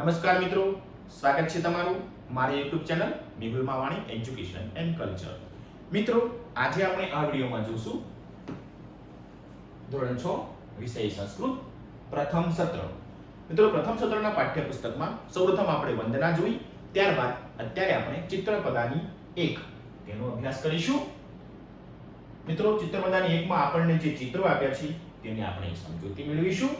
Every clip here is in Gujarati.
નમસ્કાર મિત્રો, સ્વાગત છે તમારું મારી YouTube channel Mehul Mavani education and culture મિત્રો, આજે આપણે આ વિડીયોમાં જોશું ધોરણ 6 વિષય સંસ્કૃત, પ્રથમ સત્ર. મિત્રો, પ્રથમ સત્રના પાઠ્યપુસ્તકમાં સૌપ્રથમ આપણે વંદના જોઈ, ત્યારબાદ અત્યારે આપણે ચિત્રપદાની એક. તેનો અભ્યાસ કરીશું. મિત્રો, ચિત્રપદાની એકમાં આપણને જે ચિત્રો આપ્યા છે, તેની આપણે સમજૂતી મેળવીશું.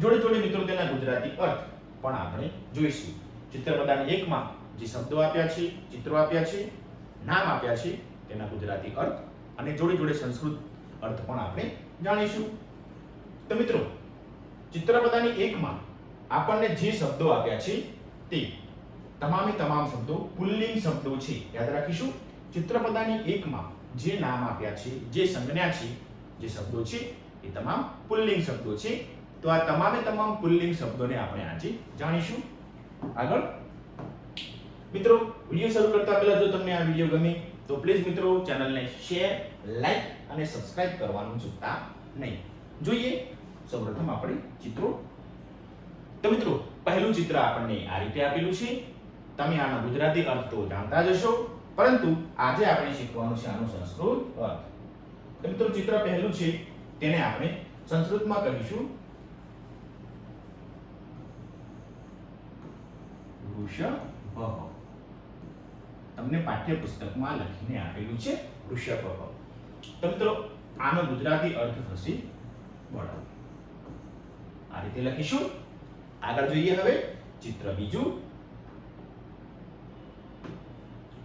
જોડે જોડે મિત્રો, તેના ગુજરાતી અર્થ પણ આપણે જોઈશું. ચિત્રપદાની એકમાં જે શબ્દો આપ્યા છે, ચિત્રો આપ્યા છે, નામ આપ્યા છે, તેના ગુજરાતી અર્થ અને જોડે જોડે સંસ્કૃત અર્થ પણ આપણે જાણીશું. તો મિત્રો ચિત્રપદાની એકમાં આપણને જે શબ્દો આપ્યા છે તે તમામે તમામ શબ્દો, પુલ્લિંગ શબ્દો છે. યાદ રાખીશું ચિત્રપદાની એકમાં જે નામ આપ્યા છે, જે સંજ્ઞા છે, જે શબ્દો છે, એ તમામ પુલ્લિંગ શબ્દો છે. તો આ તમામે તમામ પુલ્લિંગ શબ્દોને આપણે આજે જાણીશું. આગળ. મિત્રો, વિડિયો શરૂ કરતા પહેલા જો તમને આ વિડિયો ગમે, તો પ્લીઝ મિત્રો ચેનલને શેર લાઈક અને સબસ્ક્રાઇબ કરવાનું ચૂકતા નહીં. જોઈએ સૌપ્રથમ આપણે ચિત્રો. તો મિત્રો, પહેલું ચિત્ર આપણને આ રીતે આપેલું છે. તમે આનો ગુજરાતી અર્થ તો જાણતા જ હશો, પરંતુ આજે આપણે શીખવાનું છે આનો સંસ્કૃત અર્થ. મિત્રો, ચિત્ર પહેલું છે, તેને આપણે સંસ્કૃતમાં કહીશું. વૃષભ તમને પાઠ્યપુસ્તકમાં લખીને આપેલું છે વૃષભ તો મિત્રો, આનો ગુજરાતી અર્થ થશે બળદ. આ રીતે લખીશું. આગળ જોઈએ હવે ચિત્ર બીજું.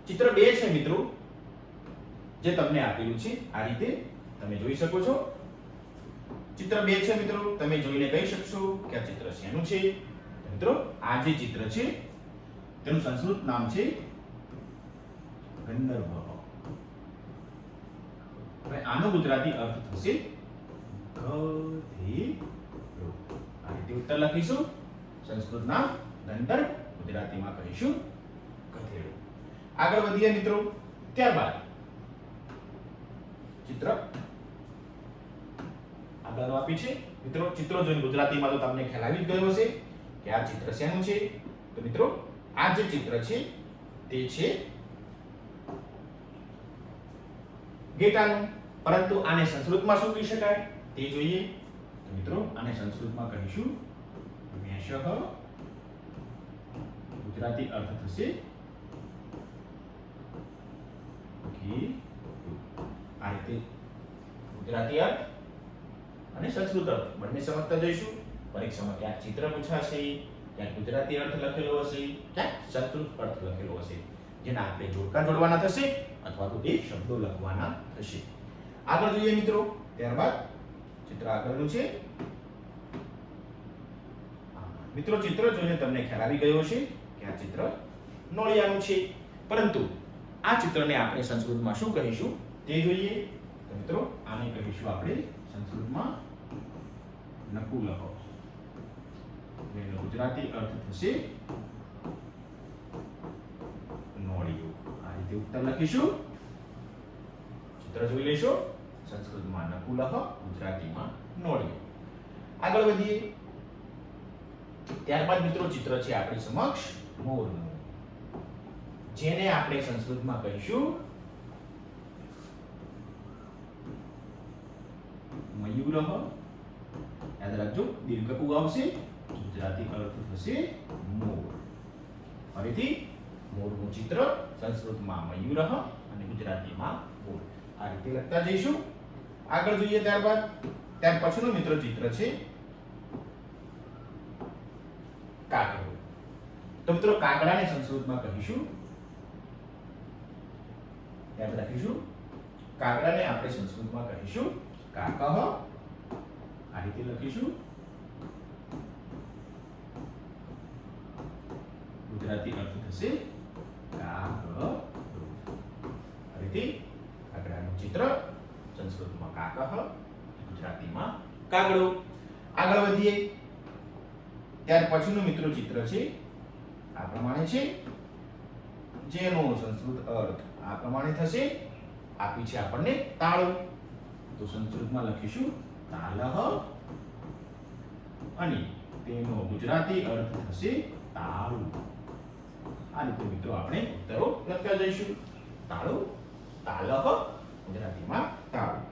ચિત્ર બે છે મિત્રો, જે તમને આપેલું છે આ રીતે તમે જોઈ શકો છો. ચિત્ર બે છે મિત્રો, તમે જોઈને કહી શકશો કે આ ચિત્ર શેનું છે? મિત્રો, આ જે ચિત્ર છે તેનું સંસ્કૃત નામ છે ગંધર્વ. આનો ગુજરાતી અર્થ થશે ગધેડો. ઉત્તર લખીશું. સંસ્કૃત નામ ગંધર્વ, ગુજરાતીમાં કહીશું ગધેડો. આગળ વધીએ મિત્રો. ત્યારબાદ ચિત્ર. આગળ આપી છે. મિત્રો, ચિત્રો જોઈને ગુજરાતીમાં તો તમને ખ્યાલ આવી જ ગયો હશે કે આ ચિત્ર શેનું છે? તો મિત્રો આ જે ચિત્ર છે, તે છે ગેટાનું. પરંતુ આને સંસ્કૃતમાં શું કહી શકાય? તે જોઈએ. મિત્રો, આને સંસ્કૃતમાં કહીશું. મેષહ ગુજરાતી અર્થ થશે. આ રીતે ગુજરાતી અર્થ અને સંસ્કૃત અર્થ. બંને સમજતા જઈશું. પરીક્ષામાં ક્યાંક ચિત્ર પૂછાશે. ક્યાંક ગુજરાતી અર્થ લખેલો હશે ક્યાંક સંસ્કૃત અર્થ લખેલો હશે જેના આપણે જોડકા જોડવાના થશે અથવા તો બે શબ્દો લખવાના થશે. આગળ જોઈએ મિત્રો ત્યારબાદ ચિત્ર આગળનું છે. મિત્રો ચિત્ર જોઈને તમને ખ્યાલ આવી ગયો છે કે આ ચિત્ર નોળિયાનું છે. પરંતુ આ ચિત્રને આપણે સંસ્કૃતમાં શું કહીશું? તે જોઈએ. મિત્રો આને કહીશું આપણે સંસ્કૃતમાં નકુલહ જેનો ગુજરાતી અર્થ થશે નોળિયું આ રીતે ઉત્તર લખીશું ચિત્ર જોઈ લેશો સંસ્કૃતમાં નકુલહ ગુજરાતીમાં નોળિયું આગળ વધીએ ત્યારબાદ મિત્રો ચિત્ર છે આપણી સમક્ષ મોરનું જેને આપણે સંસ્કૃતમાં કહીશું મયુરહ યાદ રાખજો દીર્ઘ ઉ આવશે ગુજરાતી અર્થ થશે મોર. ફરીથી મોરનું ચિત્ર સંસ્કૃતમાં મયુરહ અને ગુજરાતીમાં મોર આ રીતે લખતા જઈશું. આગળ જોઈએ ત્યારબાદ. ત્યાર પછીનું મિત્રો ચિત્ર છે કાગડો. તો મિત્રો કાગડાને સંસ્કૃતમાં કહીશું. યાદ રાખીશું. કાગડાને આપણે સંસ્કૃતમાં કહીશું કાકહ આ રીતે લખીશું. ગુજરાતી અર્થ જેનો સંસ્કૃત અર્થ આ પ્રમાણે થશે. આપી છે આપણને તાળું. તો સંસ્કૃતમાં લખીશું તાલહ. અને તેનો ગુજરાતી અર્થ થશે તાળું. આ રીતે મિત્રો આપણે ઉત્તરો લખતા જઈશું. તાળું, તાલહ, ગુજરાતીમાં તાળું.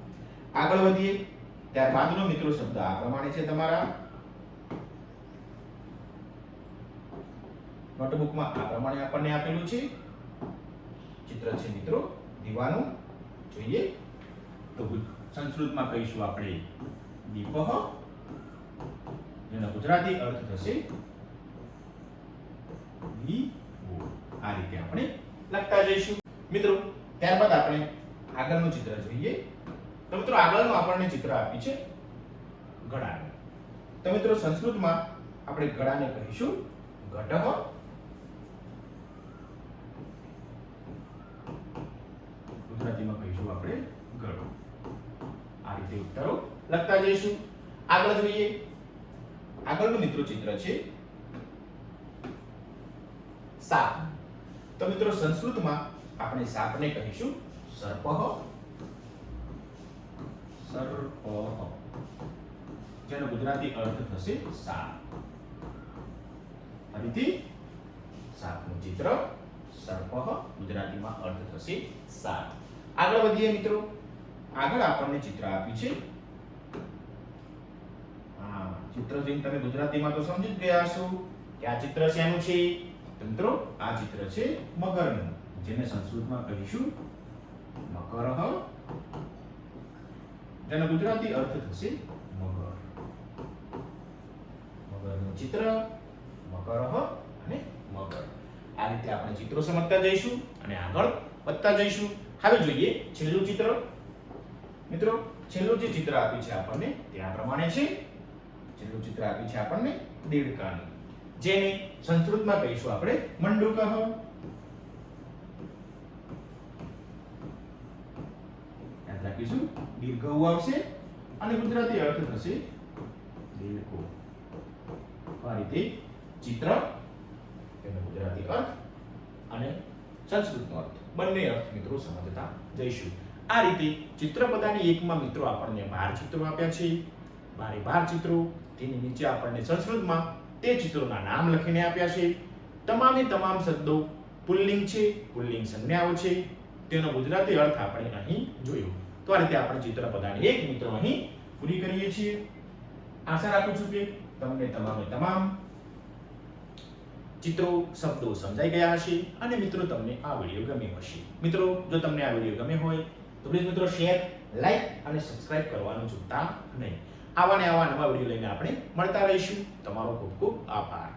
આગળ વધીએ. ત્યારબાદનો મિત્રો શબ્દ આ પ્રમાણે છે તમારા. નોટબુકમાં આ પ્રમાણે આપણને આપેલું છે. ચિત્ર છે મિત્રો, દીવાનું. જોઈએ. તો સંસ્કૃતમાં કહીશું આપણે, દીપહ. જેનો ગુજરાતી અર્થ થશે દીવો આ રીતે આપણે લખતા જઈશું. મિત્રો, ત્યારબાદ આપણે આગળનું ચિત્ર જોઈએ. તો મિત્રો, આગળનું આપણને ચિત્ર આપ્યું છે ગળા તો મિત્રો, સંસ્કૃતમાં આપણે ગળાને કહીશું ઘટઃ ગુજરાતીમાં કહીશું આપણે ગળો. આ રીતે ઉત્તરો લખતા જઈશું. આગળ જોઈએ. આગળનું મિત્રો ચિત્ર છે સાપ. તો મિત્રો સંસ્કૃતમાં આપણે સાપને કહીશું સર્પ. સર્પ. જેનો ગુજરાતી અર્થ થશે સાપ. ફરીથી સાપનું ચિત્ર સર્પ ગુજરાતીમાં અર્થ થશે સાપ. આગળ વધીએ મિત્રો. આગળ આપણને ચિત્ર આપ્યું છે. હા ચિત્ર જોઈને તમે ગુજરાતીમાં તો સમજી જ ગયા હશો કે આ ચિત્ર શેનું છે? તો મિત્રો આ ચિત્ર છે મકરનું જેને સંસ્કૃતમાં કહીશું મકરહ. જેનો ગુજરાતી અર્થ થશે મગર. મગરનું ચિત્ર મકરહ અને મગર. આ રીતે આપણે ચિત્રો સમજતા જઈશું અને આગળ વધતા જઈશું. હવે જોઈએ છેલ્લું ચિત્ર. મિત્રો, છેલ્લું જે ચિત્ર આપ્યું છે આપણને તે આ પ્રમાણે છે. છેલ્લું ચિત્ર આપ્યું છે આપણને દેડકાનું. જેને સંસ્કૃતમાં કહીશું આપણે મંડુકહ યાદ રાખીશું? દીર્ઘ આવશે અને ગુજરાતી અર્થ થશે દીર્ઘો. આ રીતે ચિત્ર એનો ગુજરાતી અર્થ અને સંસ્કૃતનો અર્થ. બંને અર્થ મિત્રો સમજતા જઈશું. આ રીતે ચિત્રપદાની એકમાં મિત્રો આપણને બાર ચિત્રો આપ્યા છે. બારે બાર ચિત્રો તેની નીચે આપણને સંસ્કૃતમાં તે ચિત્રોના નામ લખીને આપ્યા છે. તમામે તમામ શબ્દો પુલ્લિંગ છે, પુલ્લિંગ સંજ્ઞાઓ છે. તેનો ગુજરાતી અર્થ આપણે અહીં જોયો. તો આ રીતે આપણે ચિત્ર પદાની એક મિત્રો અહીં પૂરી કરીએ છીએ. આશા રાખું છું કે તમને તમામે તમામ ચિત્રો, શબ્દો સમજાઈ ગયા હશે અને મિત્રો તમને આ વીડિયો ગમ્યો હશે. મિત્રો, જો તમને આ વીડિયો ગમ્યો હોય તો પ્લીઝ મિત્રો શેર લાઈક અને સબસ્ક્રાઇબ કરવાનું ચૂકતા નહીં. આવા ને આવા નવા વીડિયો લઈને આપણે મળતા રહીશું. તમારો ખૂબ ખૂબ આભાર.